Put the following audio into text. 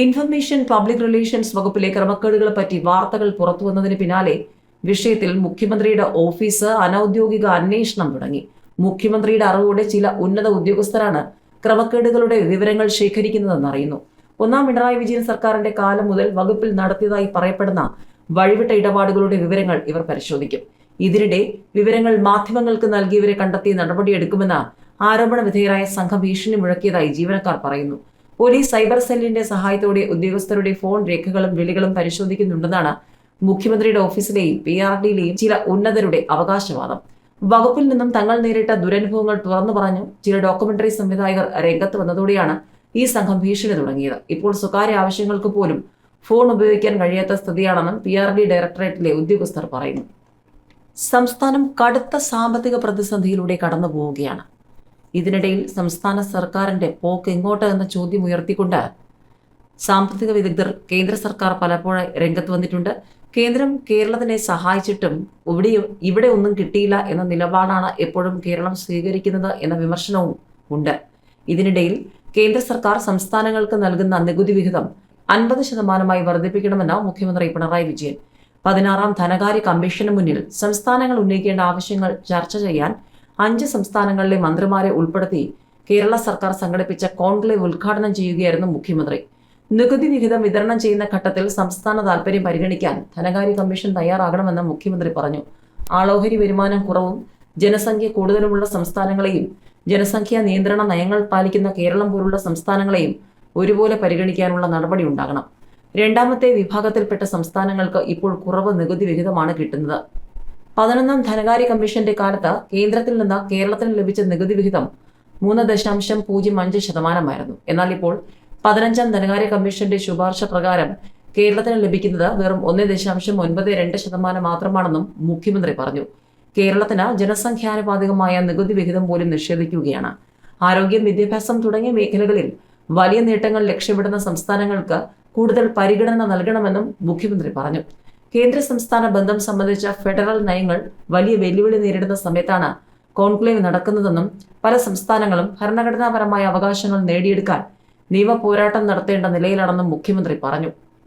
Information public relations വകുപ്പിലെ ക്രമക്കേടുകളെ പറ്റി വാർത്തകൾ പുറത്തുവന്നതിന് പിന്നാലെ വിഷയത്തിൽ മുഖ്യമന്ത്രിയുടെ ഓഫീസ് അനൌദ്യോഗിക അന്വേഷണം തുടങ്ങി. മുഖ്യമന്ത്രിയുടെ അറിവോടെ ചില ഉന്നത ഉദ്യോഗസ്ഥരാണ് ക്രമക്കേടുകളുടെ വിവരങ്ങൾ ശേഖരിക്കുന്നതെന്ന് അറിയുന്നു. ഒന്നാം പിണറായി വിജയൻ സർക്കാരിന്റെ കാലം മുതൽ വകുപ്പിൽ നടത്തിയതായി പറയപ്പെടുന്ന വഴിവിട്ട ഇടപാടുകളുടെ വിവരങ്ങൾ ഇവർ പരിശോധിക്കും. ഇതിനിടെ വിവരങ്ങൾ മാധ്യമങ്ങൾക്ക് നൽകിയവരെ കണ്ടെത്തി നടപടിയെടുക്കുമെന്ന് ആരോപണ വിധേയരായ സംഘം ഭീഷണി മുഴക്കിയതായി ജീവനക്കാർ പറയുന്നു. പോലീസ് സൈബർ സെല്ലിന്റെ സഹായത്തോടെ ഉദ്യോഗസ്ഥരുടെ ഫോൺ രേഖകളും വിളികളും പരിശോധിക്കുന്നുണ്ടെന്നാണ് മുഖ്യമന്ത്രിയുടെ ഓഫീസിലെയും പി ആർ ഡിയിലെയും ചില ഉന്നതരുടെ അവകാശവാദം. വകുപ്പിൽ നിന്നും തങ്ങൾ നേരിട്ട ദുരനുഭവങ്ങൾ തുറന്നു പറഞ്ഞു ചില ഡോക്യുമെന്ററി സംവിധായകർ രംഗത്ത് വന്നതോടെയാണ് ഈ സംഘം ഭീഷണി തുടങ്ങിയത്. ഇപ്പോൾ സ്വകാര്യ ആവശ്യങ്ങൾക്ക് പോലും ഫോൺ ഉപയോഗിക്കാൻ കഴിയാത്ത സ്ഥിതിയാണെന്നും പി ആർ ഡി ഡയറക്ടറേറ്റിലെ ഉദ്യോഗസ്ഥർ പറയുന്നു. സംസ്ഥാനം കടുത്ത സാമ്പത്തിക പ്രതിസന്ധിയിലൂടെ കടന്നു പോവുകയാണ് ഇതിനിടയിൽ സംസ്ഥാന സർക്കാരിന്റെ പോക്ക് എങ്ങോട്ട് എന്ന ചോദ്യം ഉയർത്തിക്കൊണ്ട് സാമ്പത്തിക വിദഗ്ധർ കേന്ദ്ര സർക്കാർ പലപ്പോഴും രംഗത്ത് വന്നിട്ടുണ്ട്. കേന്ദ്രം കേരളത്തിനെ സഹായിച്ചിട്ടും ഇവിടെ ഇവിടെ ഒന്നും കിട്ടിയില്ല എന്ന നിലപാടാണ് എപ്പോഴും കേരളം സ്വീകരിക്കുന്നത് എന്ന വിമർശനവും ഉണ്ട്. ഇതിനിടയിൽ കേന്ദ്ര സർക്കാർ സംസ്ഥാനങ്ങൾക്ക് നൽകുന്ന നികുതി വിഹിതം അൻപത് ശതമാനമായി വർദ്ധിപ്പിക്കണമെന്ന് മുഖ്യമന്ത്രി പിണറായി വിജയൻ. പതിനാറാം ധനകാര്യ കമ്മീഷന് മുന്നിൽ സംസ്ഥാനങ്ങൾ ഉന്നയിക്കേണ്ട ആവശ്യങ്ങൾ ചർച്ച ചെയ്യാൻ അഞ്ച് സംസ്ഥാനങ്ങളിലെ മന്ത്രിമാരെ ഉൾപ്പെടുത്തി കേരള സർക്കാർ സംഘടിപ്പിച്ച കോൺക്ലേവ് ഉദ്ഘാടനം ചെയ്യുകയായിരുന്നു മുഖ്യമന്ത്രി. നികുതി നിഹിതം വിതരണം ചെയ്യുന്ന ഘട്ടത്തിൽ സംസ്ഥാന താൽപര്യം പരിഗണിക്കാൻ ധനകാര്യ കമ്മീഷൻ തയ്യാറാകണമെന്ന് മുഖ്യമന്ത്രി പറഞ്ഞു. ആളോഹരി വരുമാനം കുറവും ജനസംഖ്യ കൂടുതലുമുള്ള സംസ്ഥാനങ്ങളെയും ജനസംഖ്യാ നിയന്ത്രണ നയങ്ങൾ പാലിക്കുന്ന കേരളം പോലുള്ള സംസ്ഥാനങ്ങളെയും ഒരുപോലെ പരിഗണിക്കാനുള്ള നടപടി ഉണ്ടാകണം. രണ്ടാമത്തെ വിഭാഗത്തിൽപ്പെട്ട സംസ്ഥാനങ്ങൾക്ക് ഇപ്പോൾ കുറവ് നികുതി വിഹിതമാണ് കിട്ടുന്നത്. പതിനൊന്നാം ധനകാര്യ കമ്മീഷന്റെ കാലത്ത് കേന്ദ്രത്തിൽ നിന്ന് കേരളത്തിന് ലഭിച്ച നികുതി വിഹിതം മൂന്ന് ദശാംശം പൂജ്യം അഞ്ച് ശതമാനമായിരുന്നു. എന്നാൽ ഇപ്പോൾ പതിനഞ്ചാം ധനകാര്യ കമ്മീഷന്റെ ശുപാർശ പ്രകാരം കേരളത്തിന് ലഭിക്കുന്നത് വെറും ഒന്ന് ദശാംശം ഒൻപത് രണ്ട് ശതമാനം മാത്രമാണെന്നും മുഖ്യമന്ത്രി പറഞ്ഞു. കേരളത്തിന് ജനസംഖ്യാനുപാതികമായ നികുതി വിഹിതം പോലും നിഷേധിക്കുകയാണ്. ആരോഗ്യം വിദ്യാഭ്യാസം തുടങ്ങിയ മേഖലകളിൽ വലിയ നേട്ടങ്ങൾ ലക്ഷ്യമിടുന്ന സംസ്ഥാനങ്ങൾക്ക് കൂടുതൽ പരിഗണന നൽകണമെന്നും മുഖ്യമന്ത്രി പറഞ്ഞു. കേന്ദ്ര സംസ്ഥാന ബന്ധം സംബന്ധിച്ച ഫെഡറൽ നയങ്ങൾ വലിയ വെല്ലുവിളി നേരിടുന്ന സമയത്താണ് കോൺക്ലേവ് നടക്കുന്നതെന്നും പല സംസ്ഥാനങ്ങളും ഭരണഘടനാപരമായ അവകാശങ്ങൾ നേടിയെടുക്കാൻ നിയമ പോരാട്ടം നടത്തേണ്ട നിലയിലാണെന്നും മുഖ്യമന്ത്രി പറഞ്ഞു